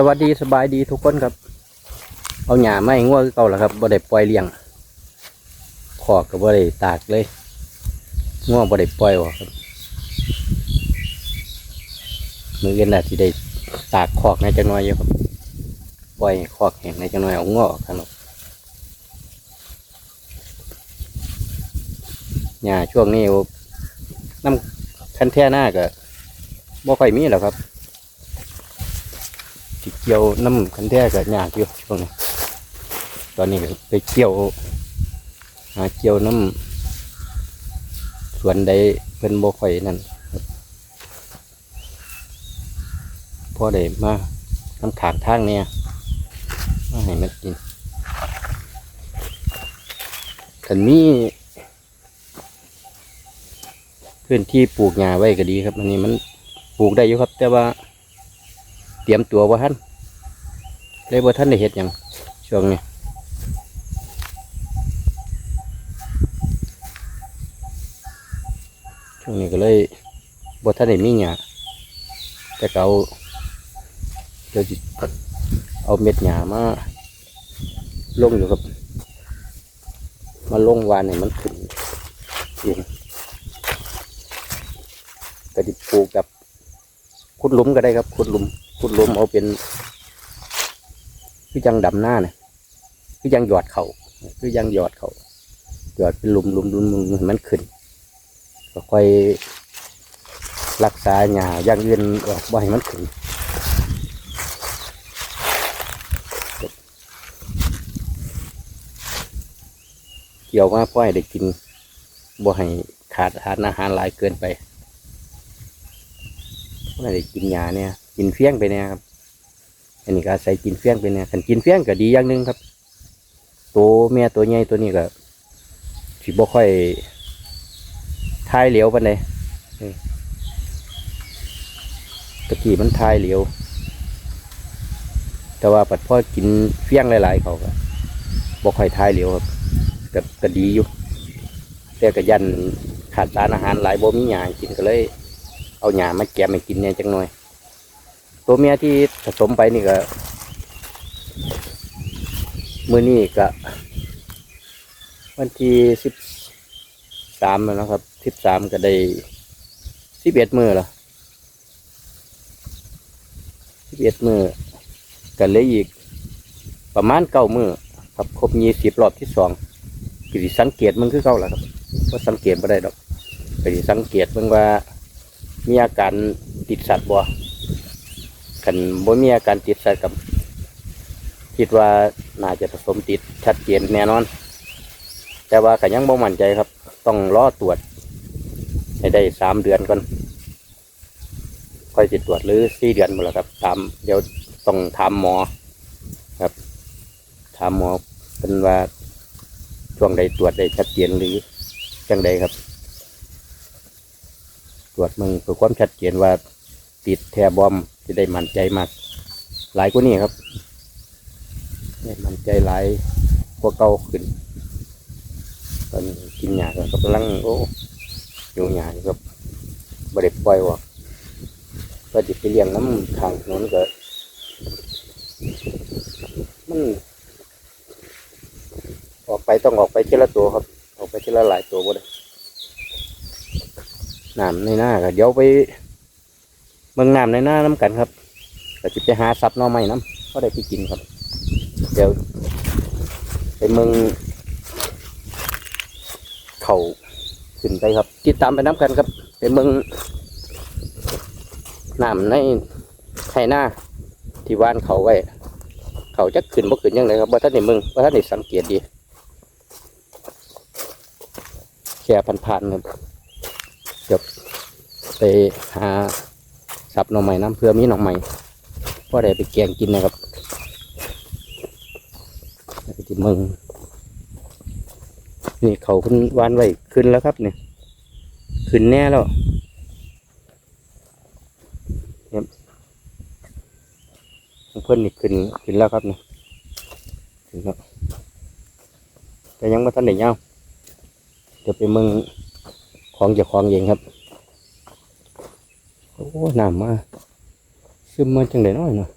สวัสดีสบายดีทุกคนครับ เอาหญ้าไม่ง่วคือเก่าแล้วครับบ่ได้ปล่อยเลี้ยงขอกก็บ่ได้ตากเลยง่วบ่ได้ปล่อยออกครับมือเอ็นน่ะที่ได้ตากขอกในจังน้อยอยู่ครับปล่อยขอกแห้งในจังน้อยเอาง่วออกข้างนอกหญ้าช่วงนี้น้ำคันแท่หน้าก็บ่ค่อยมีแล้วครับ เกี่ยวน้ำคันแท้กับยากอยู่ช่วงนี้ตอนนี้ก็ไปเกี่ยวหาเกี่ยวน้ำสวนใดเป็นโบค่อยนั่นครับพอได้มาน้ำขางทางเนี่ยมาให้มันกินขันมีพื้นที่ปลูกหญ้าไว้ก็ดีครับ อันนี้มันปลูกได้อยู่ครับ แต่ว่า ตรียมตัวว่าท่านเลยว่าท่านได้เห็ดหยังช่วงนี้ช่วงนี้ก็เลยบ่ท่านได้มีหยาแต่เอาเดี๋ยวจิเอาเม็ดหยามาลงอยู่ครับ มาลงวานให้มันขึ้นเองก็ดิปลูกกับขุดหลุมก็ได้ครับขุดหลุม ขุดลุมเอาเป็นคือยังดำหน้าเนี่ยคือยังหยอดเขาคือยังหยอดเขาหยอดเป็นลุมลุมลุมลุมมันขึ้นก็ค่อยรักษาหญ้าอย่างอื่นออกบ่ให้มันขึ้นเกี่ยวมาพ่อให้ได้กินบ่ให้ขาดอาหารหลายเกินไปไม่ได้กินยาเนี่ย กินเฟี้ยงไปเนี่ยครับ อันนี้ก็อาศัยกินเฟี้ยงไปเนี่ยขันกินเฟี้ยงก็ดีอย่างหนึ่งครับตัวแม่ตัวใหญ่ตัวนี้ก็สิบ่ค่อยทายเหลวปานเออตะกี้มันทายเหลวแต่ว่าปัดพ่อกินเฟี้ยงหลาย ๆ เขาก็บ่ค่อยทายเหลวครับก็ก็ดีอยู่แต่ก็ยันขาดสารอาหารหลายบ่มีหยากินก็เลย เอาหญ้ามาแกะมากินเนี่ยจังหน่อย ตัวเมียที่ผสมไปนี่ก็มือนี่ก็วันที่สิบสามแล้วนะครับสิบสามก็ได้สิบเอ็ดมือแล้วสิบเอ็ดมือกันเลยอีกประมาณเก้ามือครับครบยี่สิบรอบที่สองกิริสังเกตมันคือเก้าแล้วครับว่าสังเกตไม่ได้ดอกกิริสังเกตมันว่ามีอาการติดสัตว์บ่ ขันบ่มีอาการติดสัตว์กับคิดว่าน่าจะผสมติดชัดเจนแน่นอน แต่ว่าก็ยังบ่มั่นใจครับ ต้องรอตรวจ ให้ได้สามเดือนก่อนค่อยสิตรวจหรือสี่เดือนหมดแล้วครับ ตามเดี๋ยวต้องถามหมอครับถามหมอเป็นว่าช่วงใดตรวจได้ชัดเจนหรือจังใดครับ ตรวจมึงเพื่อความชัดเจนว่าติดแทบอม จะได้มั่นใจมาก หลายกว่านี้ครับได้มั่นใจหลายกว่าเก่าขึ้น ตอนกินหยาก็กำลังโอ้อยู่หยาครับบริปล่อยออกก็จะไปเลี้ยงน้ำข้างถนนก็มันออกไปต้องออกไปทีละตัวครับ ออกไปทีละหลายตัวบ่ได้น้ำในหน้าก็เดี๋ยวไป เมืองน้ำในหน้าน้ำกันครับก็จะไปหาซับน่อไม้น้ำก็ได้ไปกินครับ เดี๋ยวไปเมืองเขาขึ้นไปครับ ติดตามไปน้ำกันครับไปเมืองน้ำในไข่หน้าที่ว่านเขาไว้ เขาจะขึ้นบ่ขึ้นยังไงครับว่าท่านในเมืองว่าท่านในสังเกตดีแค่ผ่านๆครับเดี๋ยวไปหา สับหน่อไม้น้ำเพื่อมีหน่อไม้พอได้ไปแกงกินนะครับไปที่เมืองนี่เขาเพิ่นวานไว้ขึ้นแล้วครับเนี่ยขึ้นแน่แล้วเนี่ยเพื่อนนี่ขึ้นขึ้นแล้วครับเนี่ยขึ้นแล้วแต่ยังไม่ทันได้เงาเดี๋ยวไปมืองของเจะของเองครับ โอ้น้ำมาซึมมาจังไดน้อยเนาะ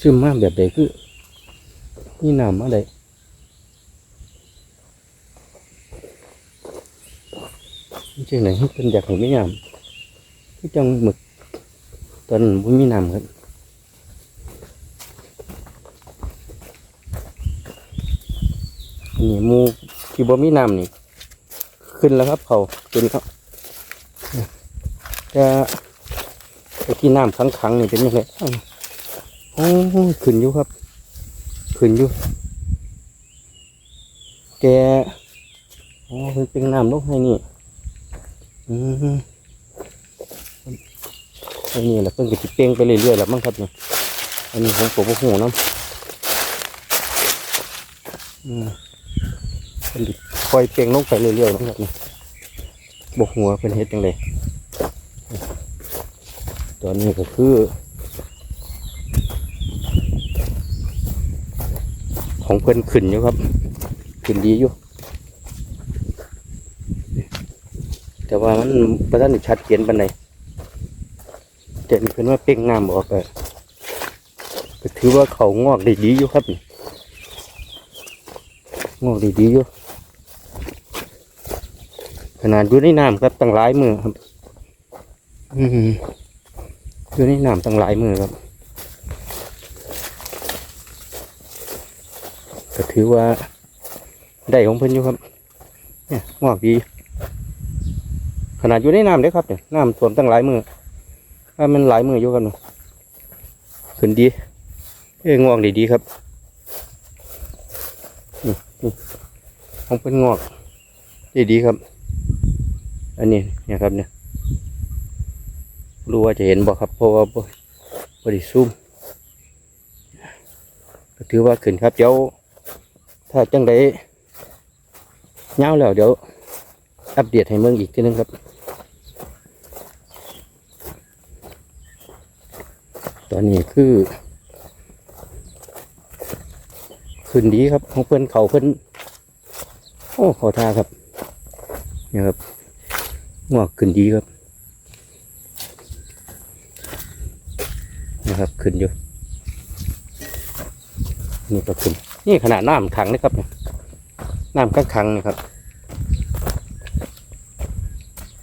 ซึมมาแบบใดคือนี่น้ำมาได้จริงๆไหนเป็นอยากเห็นไม่น้ำที่จังหมึกตอนนั้นบ่มีน้ำครับนนี้หมูที่บ่มีน้ำนี่ ขึ้นแล้วครับเขาขึ้นครับ จะไอ้ที่น้ำขังๆนี่เป็นยังไงโอ้ยขึ้นอยู่ครับ ขึ้นอยู่แกอ๋อมันเป็นน้ำลงให้นี่อืมอ้นี่แหละเพิ่งจะติเป้งไปเรื่อยๆแล้วมั้งครับเนี่ยอันนี้ผมปวดหัวน้ำอืมเป็นคอยเป้งลงไปเรื่อยๆนะครับเนี่ย บกหัวเป็นเฮ็ดยังไงตอนนี้ก็คือของเพิ่นขึ้นอยู่ครับ ขึ้นดีอยู่ แต่ว่ามันประทันได้ชัดเจนปานใดแต่นเพิ่นว่าเป้งงามออกก็ก็ถือว่าเขางอกได้ดีอยู่ครับงอกได้ดีอยู่ ขนาดอยู่ในน้ำครับตั้งหลายมือครับ อืมอยู่ในน้ำตั้งหลายมือครับก็ถือว่าได้ของเพิ่นอยู่ครับ เนี่ยงอกดีขนาดอยู่ในน้ำเด้อครับเนี่ยน้ำท่วมตั้งหลายมือถ้ามันหลายมืออยู่ครับเนาะขึ้นดีเอ้ยงอกดีดีครับนี่นี่ของเพิ่นงอกดีดีครับ อันนี้เนี่ยครับเนี่ยรู้ว่าจะเห็นบ่ครับเพราะว่าบริซูมก็ถือว่าขึ้นครับเดี๋ยวถ้าจังไดเงาวแล้วเดี๋ยว อัปเดตให้เมืองอีกทีนึงครับ ตอนนี้คือ ขึ้นดีครับของเพื่อนเขาเพื่อนโอ้ขอท่าครับเนี่ยครับ งอกขึ้นดีครับ นะครับขึ้นอยู่ นี่ก็ขึ้น นี่ขนาดน้ำขังนะครับเนี่ยน้ำข้างขังนะครับ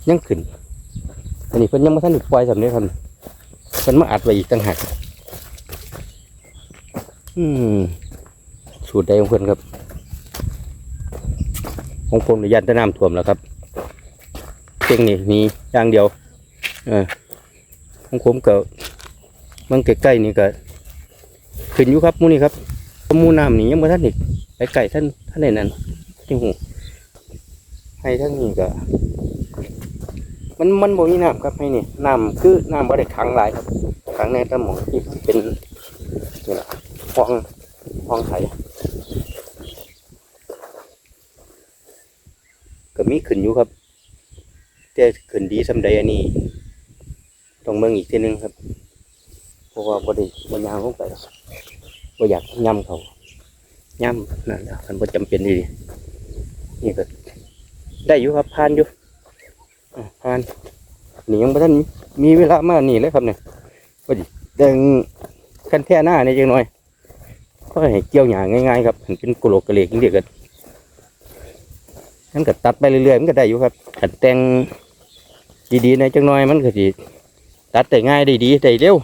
ยังขึ้น อันนี้เพิ่นยังไม่ทันปล่อยสำเร็จครับเพิ่นมาอัดไว้อีกต่างหากอืมสูตรใดของเพิ่นครับ ของผมเนี่ยยันแตะน้ำท่วมแล้วครับ เพียงนี่มีอย่างเดียว เออของผมก็มันใกล้ๆนี่ก็ขึ้นอยู่ครับหมูนี่ครับมูน้ำนี่ยังไม่ท่านอีกไปไก่ท่านท่านไหนนั่นที่หูให้ท่านนี่ก็ มันมันบ่มีน้ำครับให้นี่น้ำคือน้ำบ่ได้ขังหลายครับขังในตะหมองที่เป็นนี่แหละห้องห้องไถก็มีขึ้นอยู่ครับ แต่ขึ้นดีสำใดอันนี้ต้องเมืองอีกทีหนึงครับ เพราะว่าบ่ได้บ่ยางลงไปหรอกบ่อยากย่ำเขาย่ำนั่นแหละมันบ่จำเป็นดีนี่ก็ได้อยู่ครับผ่านอยู่อะผ่านนี่ยังบ่ทันมีเวลามานี่เลยครับเนี่ยพอดีแดงคันแท่หน้านี่จังหน่อยก็ให้เกี่ยวหญ้าง่ายๆครับมันเป็นกโหลกกระเลกจังเดียวกันมันก็ตัดไปเรื่อยๆมันก็ได้อยู่ครับขันแตง ดีๆในจังหน่อยมันก็สิตัดได้ง่ายได้ดีได้เร็ว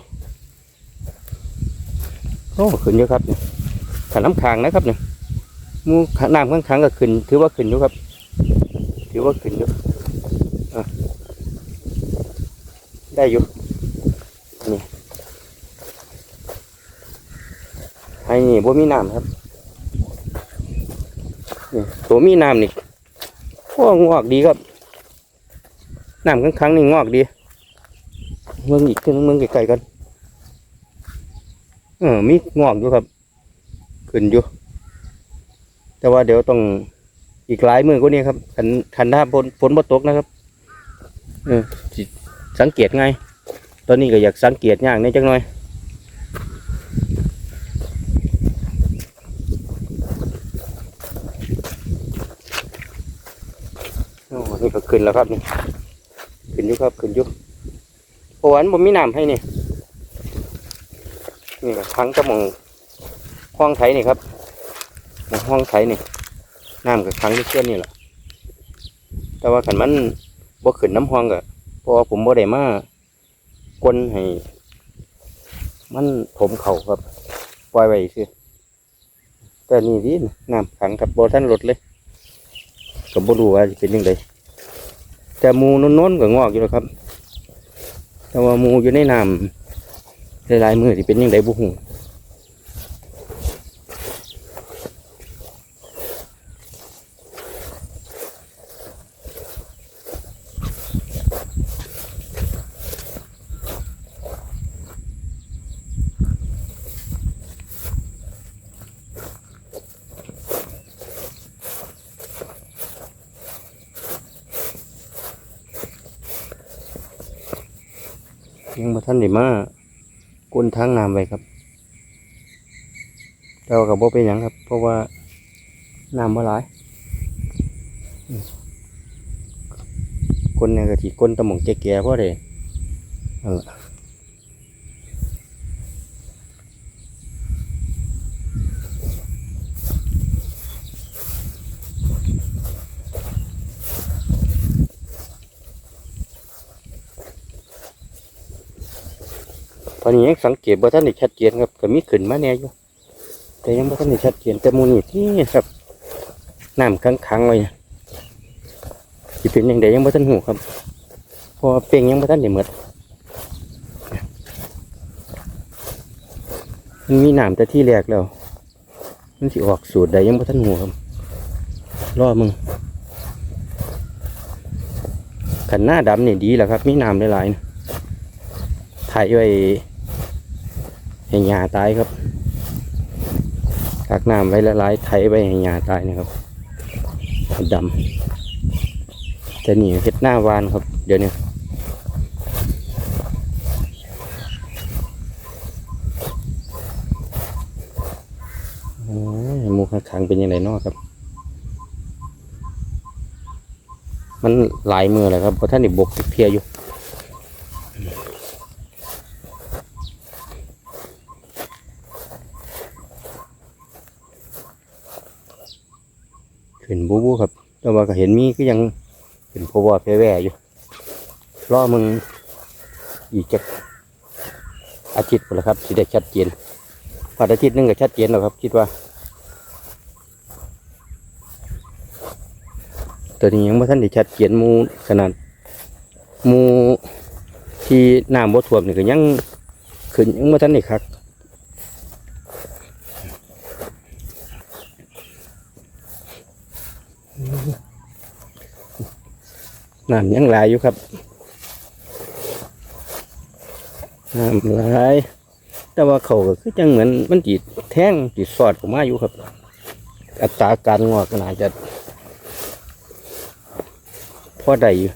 โอ้ขึ้นเยอะครับขันน้ำค้างนะครับเนี่ยมูขน้ำข้างค้างก็ขึ้น ถือว่าขึ้นอยู่ครับ ถือว่าขึ้นอยู่อะได้อยู่นี่ไอ้นี่บ่มีน้ำครับนี่ตัวมีน้ำนี่โอ้งอกดีครับ น้ำข้างค้งนี่งอกดีเมืองอีกขึ้นเมืองไกลๆกันเออมีงอกอยู่ครับ ขึ้นอยู่ แต่ว่าเดี๋ยวต้องอีกหลายมือก็นี้ครับขันขันถ้าฝนฝนบ่ตกนะครับเออสังเกตไงตอนนี้ก็อยากสังเกตอย่างนี้จังหน่อยโอ้นี่ก็ขึ้นแล้วครับนี่ ขึ้นอยู่ครับขึ้นอยู่เพราะวามันบ่มีน้ำให้นี่นี่ก็ทั้งจะมองห้องไถนี่ครับหมองห้องไถนี่น้ำกับทังที่เชื่อนี่แหละแต่ว่าขันมันบ่ขึ้นน้ำห้องก็เพราะผมบ่ได้มากลให้ มันถมเข่าครับปล่อยไว้คือแต่นี่ดีนะน้ำขังกับบ่ท่านลดเลยก็บ่รู้ว่าเป็นยังไง แต่มูน้นๆก็งอกอยู่แล้วครับ แต่ว่ามูอยู่ในน้ำหลายๆมือที่เป็นยังไงบุหู ยังมาท่านได้มากลทางน้ำไปครับแต่ว่ากับโบเป็นอยังครับ เพราะว่าน้ำมาหลายก้นเนี่ยก็ที่กลตะหมองแก่ๆเพราะเลยนั่นล่ะตอ นนี้ยังสังเกตว่ท่านได้ชัดเจนครับก็มีขึ้นมาแน่อยู่แต่ยังไม่ทันได้ชัดเจนแต่มูนี่ที่ครับน้ำขังๆไว้ที่เป็นยังไงยังไม่ทันหูครับพอเปลียงยังไม่ทันได้หมดมันมีน้ำแต่ที่แรกแล้ว มันสิออกสูตรใดยังไม่ทันหูครับรอมึงขันหน้าดำเนี่ยดีแหละครับ มีน้ำหลายๆนะถ่ายไว้ ให้หญ้าตายครับกักน้ำไว้ละลายไถไปให้หญ้าตายนะครับดำแต่นี่เฮ็ดหน้าวานครับ เดี๋ยวนี้โอ้ยหมูข้างๆเป็นยังไงนาะครับ มันหลายมือเลยครับเพราะท่านนี่บกเพียอยู่ บูบูครับ แต่ว่าก็เห็นมีก็ยังเป็นพวแพร่แว่อยู่รอมึงอีกจะอาทิตย์หมดแล้วครับสิได้ชัดเจนพออาทิตย์หนึงก็ชัดเจนแล้วครับ คิดว่า ตัวนี้ยังไม่ทันได้ชัดเจนมูขนาดมูที่น้ำบ่ท่วมนี่ก็ยังขึ้นยังไม่ทันได้คัก น้ำยังไหลายอยู่ครับน้ำไหลาย แต่ว่าเขาก็คือจังเหมือนมันจีดแท่งจีดสอดออกมาอยู่ครับ อัตราการงอกน่าจะพอได้อยู่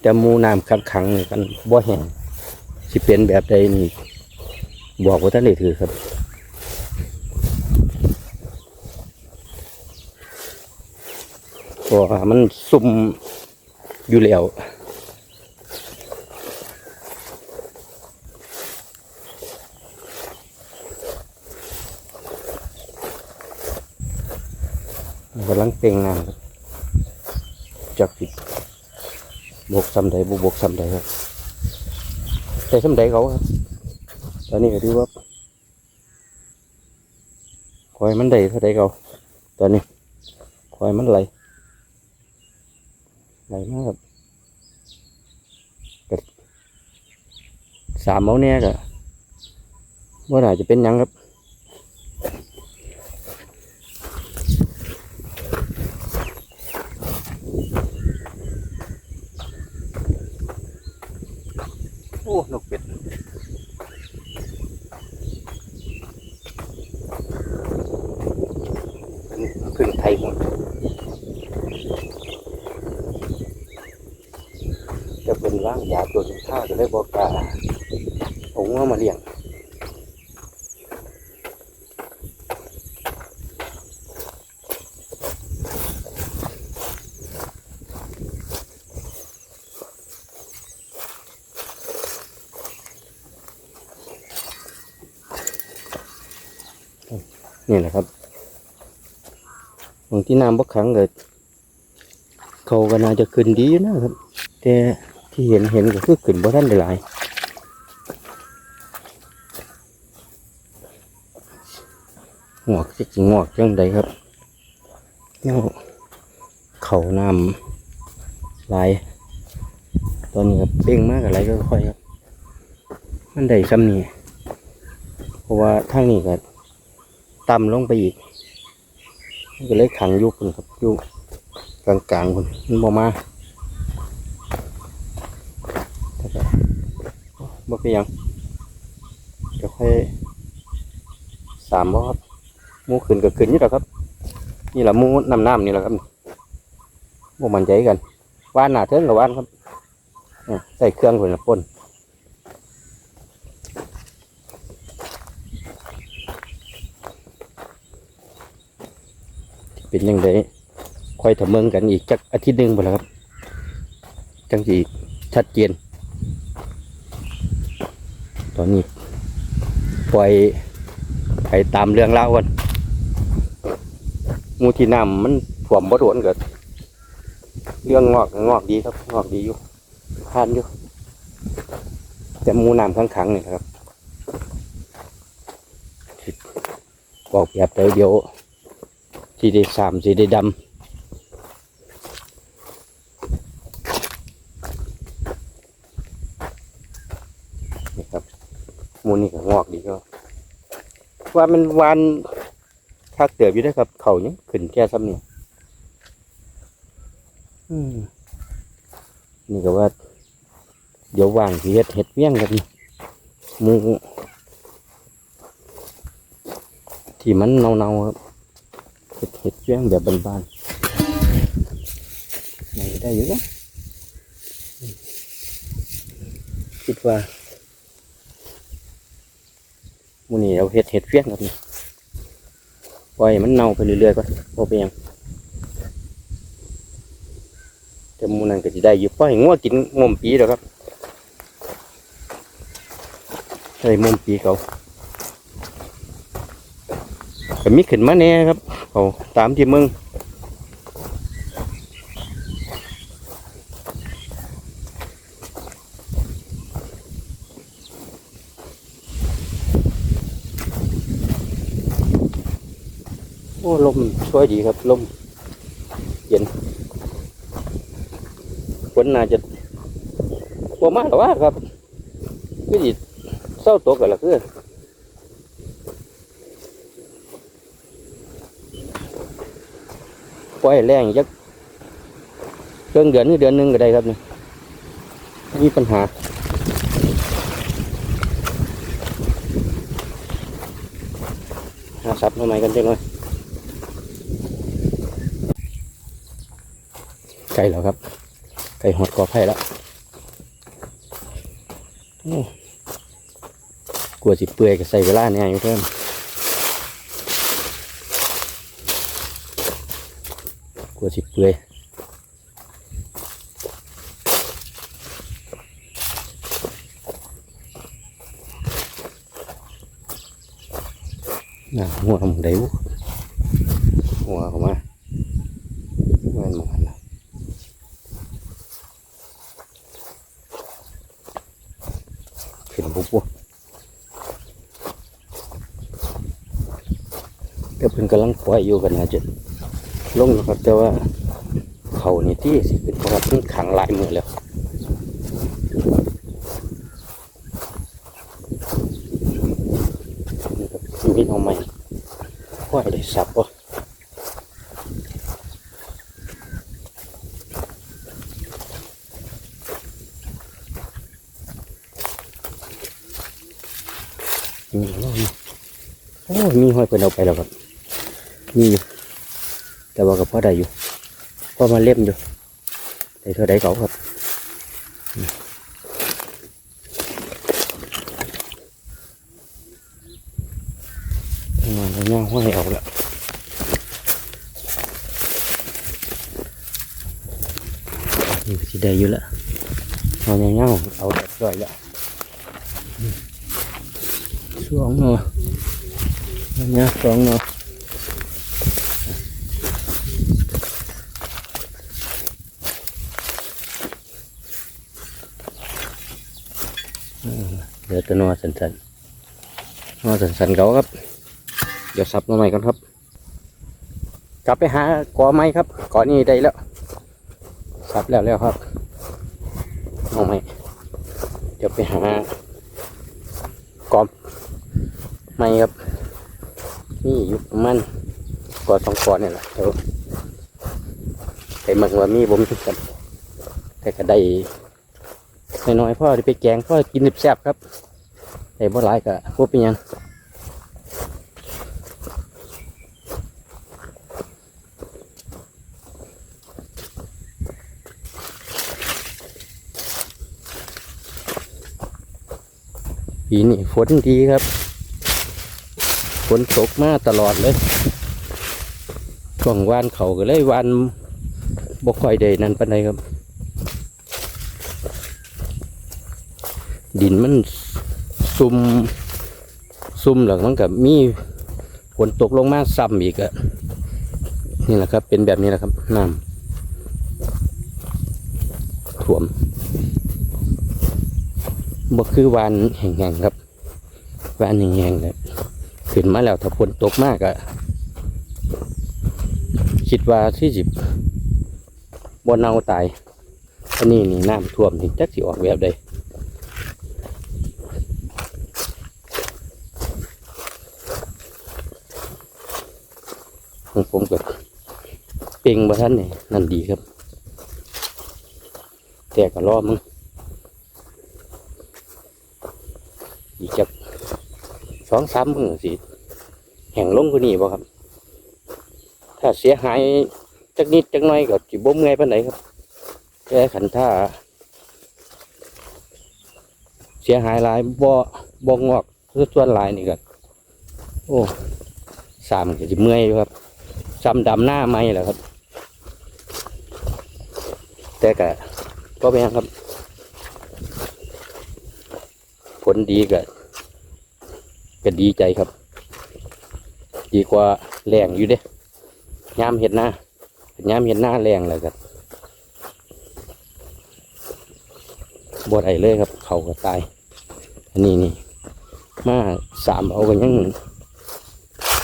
แต่มูน้ำขังขังกันบ่แห้งสิเป็นแบบใดนี่บอกว่าท่านได้ถือครับเพราะว่ามันซุ่ม อยู่แล้วกำลังเป่งงานครับจากสิดบวกซ้ำใดบบกซ้ำใดครับใส่ซ้ำใดเขาครับ ตอนนี้ก็ถือว่าคอยมันได้เท่าใดเขาตอนนี้คอยมันไหล ไหลมากครับก็สามเมาเนี่ยก็ว่าน่าจะเป็นยังครับโอ้นกเป็ดขึ้นไทยหมด จะ เป็นร่างยาตัวสุดท้ายก็เลยบอกกล้าเอามาเลี้ยงนี่แหละครับบางที่น้ำบกขังเกิดเขาก็น่าจะขึ้นดีนะครับ แต่ ที่เห็นเห็นก็คือขึ้นบ่ทันได้หลายงอกสิงอกจังใดครับแล้วเขาน้ำหลายตอนนี้ครับเป่งมากอะไรก็ค่อยครับมันได้ซ้ำนี่เพราะว่าทางนี้ก็ต่ำลงไปอีกก็เลยขังยุบนครับยุกลางกลางๆคนมันบ่มาแต่ก็ บ่เป็นหยังเดี๋ยวค่อยสามบ่ครับมูขึ้นก็ขึ้นนี่แหละครับ นี่แหละมูน้ำน้ำนี่แหละครับบ่มันใจกันว่านหนาเทิงกับว่านครับใส่เครื่องคนละป่นเป็นยังไงค่อยทำเมืองกันอีกจักอาทิตย์หนึ่งไปแล้วครับ จังสีชัดเจน ตอนนี้ปล่อยไปตามเรื่องเล่าวกันมูที่น้ำมันถ่วมบ่โดนเกิดเรื่องงอกงอกดีครับงอกดีอยู่ทานอยู่แต่มูน้ำข้างๆนี่ครับบอกแบบเดียวเดียวสีได้สามสีได้ดำนี่ครับ มูนี่ก็งอกดีก็ว่ามันวานคักเตือบอยู่ได้อครับ เขายังขึ้นแค่ซ้ำนี่อืมนี่ก็ว่า เดี๋ยวว่างสิเฮ็ดเห็ดเมี่ยงกันหมูที่มันเนาๆครับเห็ดเห็ดเมี่ยงแบบบานๆนี่ได้อยู่นะคิดว่า มูนี่เราเห็ดเห็ดเมี่ยงครับนี่ปล่อยมันเน่าไปเรื่อยๆก่อนพอไปนหยังแต่มูนั่นก็จะได้อยู่ปล่อยให้งัวกินงมปีแล้วครับใส่มุมปีเขาก็มีขึ้นมาแน่ครับเขาตามที่มึง มช่วยดีครับลมเย็นฝนน่าจะกลัวมากหรอวะครับคือสิเศร้าตกกันละคือปล่อยให้แรงจักเครื่องเดือนนี่เดือนหนึงก็ได้ครับนี่มีปัญหาหาซับทำไมกันจังเลย ไก่แล้วครับ ไก่หดกอไผ่แล้วกลัวสิเปื่อยก็ใส่เวลาเนี่ยอยู่เพิ่มกลัวสิเปื่อยน่ะหัวมันได้บุ๊วเข้ามาเงินมันนะขึ้นปุ๊บปุ๊บ ก็เพิ่นกำลังปล่อยอยู่กันนะจะลงนะครับแต่ว่าเขานี่ที่สิเป็นเพราะว่าเพิ่งขังหลายมือแล้วชีวิตเอาใหม่ปล่อยได้สับวะมีแล้วมีโอ้มีหอยเพิ่นเอาไปแล้วครับ มีอยู่ แต่ว่าก็พอได้อยู่พอมาเล่มอยู่ได้เท่าใดเขาครับอืมงานย่างห้อยเอาละนี่ก็สิได้อยู่ละเอาย่างๆเอาแบบย่อยละอืมสองเนาะเนี่ยสองเนาะ เหลือแต่นอสันสันๆนอสันสันๆเขาครับ เดี๋ยวสับมาใหม่กันครับ กลับไปหากอไม้ครับกอนี้ได้แล้ว สับแล้วแล้วครับเอาไหมเดี๋ยวไปหากอมไม้ครับ นี่อยู่ประมันกอสองกอเนี่ยแหละเดี๋ยวไปมังว่ามีบ่มีกันแต่ก็ได้ น้อยๆพ่อได้ไปแกงพ่อกินแซ่บครับแต่บ่หลายก็พวเป็นหยังปีนี้ฝนดีครับ ฝนตกมาตลอดเลยช่วงวานเขาก็เลยวานบ่ค่อยได้นั่นปานใดครับ ดินมันซุ่มซุ่มแล้วมันกับมีฝนตกลงมาซ้ำอีกอะนี่แหละครับ เป็นแบบนี้แหละครับน้ำท่วมบ่คือวานแห่งๆครับวานแห่งๆครับขึ้นมาแล้วถ้าฝนตกมากอะคิดว่าที่จิบบนเนาตายอันนี้นี่น้ำท่วมนี่จักสิออกแบบใด ของ ผมก็เป่งบ่ท่านนี่นั่นดีครับ แต่ก็รอมึงอีกจักสองสามมือสิแห่งลงกว่านี้บ่ครับ ถ้าเสียหายจักนิดจักน้อยก็จิบ่มื่อยปานไหนครับแค่ขันท่าเสียหายหลายบ่บ่งอกคือส่วนหลายนี่ก็โอ้สามก็จิเมื่อยอยู่ครับ ซ้ำดำหน้าไม่แหละครับ แต่ก็ก็เป็นครับ ผลดีก็ก็ดีใจครับ ดีกว่าแรงอยู่เด้ยามเห็ดหน้ายามเห็ดหน้าแรงเลยครับบดไอเลยครับ เขาก็ตาย อันนี้นี่มาสามเอากันยัง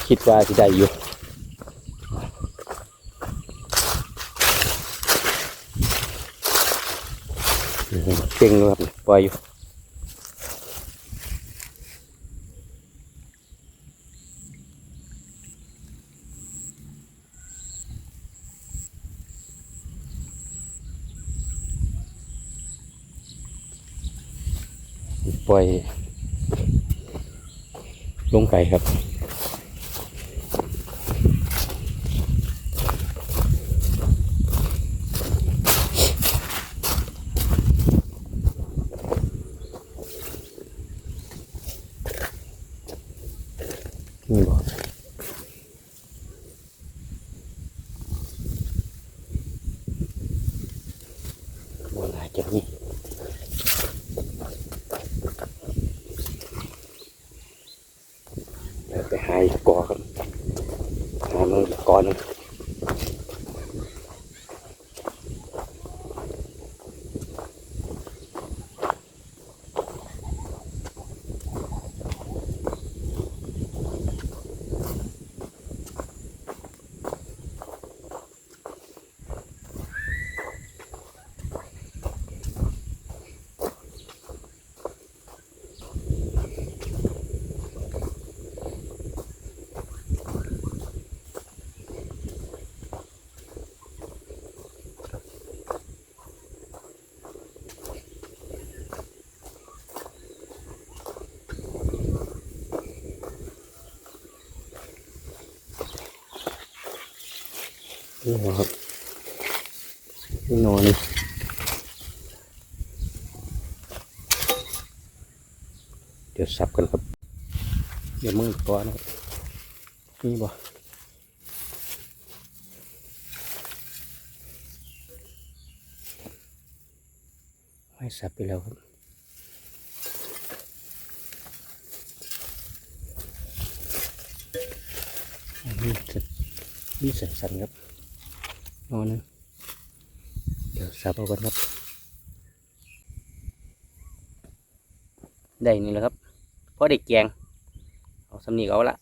คิดว่าจะได้อยู่ เก่งเลยครับปล่อยอยู่ปล่อยลงไก่ครับ นี่บอกบนอาจจะนี่เดี๋ยวไป หาอีกกอครับหามันอีกกอน นี่ครับนี่นอนเดี๋ยวสับกันครับ เดี๋ยวมึงตัวนะนี่บ่ให้สับไปแล้วครับมีสันมีสันสันๆครับ นอนนะเดี๋ยวสับเอากันครับ ได้นี่แหละครับพอได้แกงเอาสำนีกเอาละ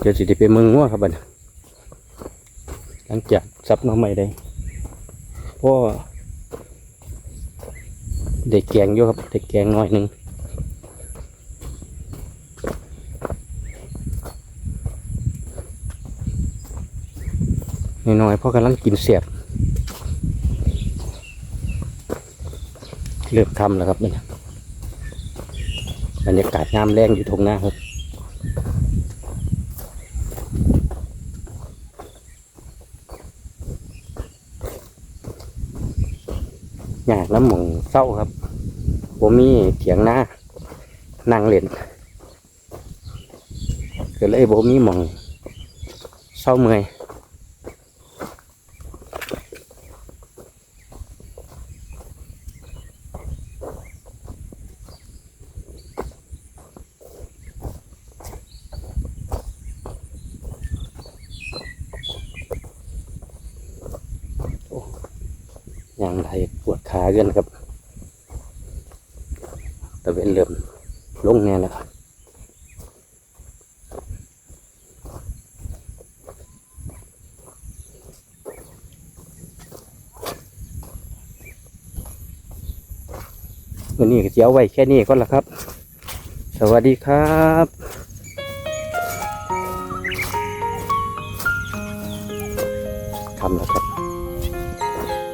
เดี๋ยวสิไปเมืองงัวครับบัดนี้หลังจากซับน้องใหม่ได้เพราะได้แกงอยู่ครับได้แกงหน่อยหนึ่ง น้อยๆเพราะกำลังกินเสียบเริ่มทำแล้วครับเนี่ยบรรยากาศงามแรงอยู่ตรงหน้าครับอยากน้ำหมองเศร้าครับผมมีเถียงหน้านั่งเล่นก็เลยผมมีหมองเศร้าเมื่อย อย่างไรปวดขาเกินครับตะเวนเริ่มลงแน่แล้ววันนี้ก็จะเอาไว้แค่นี้ก็แล้วครับ สวัสดีครับทำแล้วครับ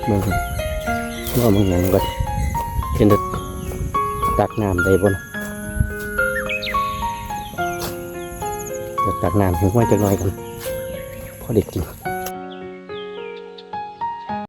เมือ ว่ามืองหยังก็เป็นตักน้ำได้บเนะตักน้ำถึงว่าจะน้อยกันพอเด็กกิน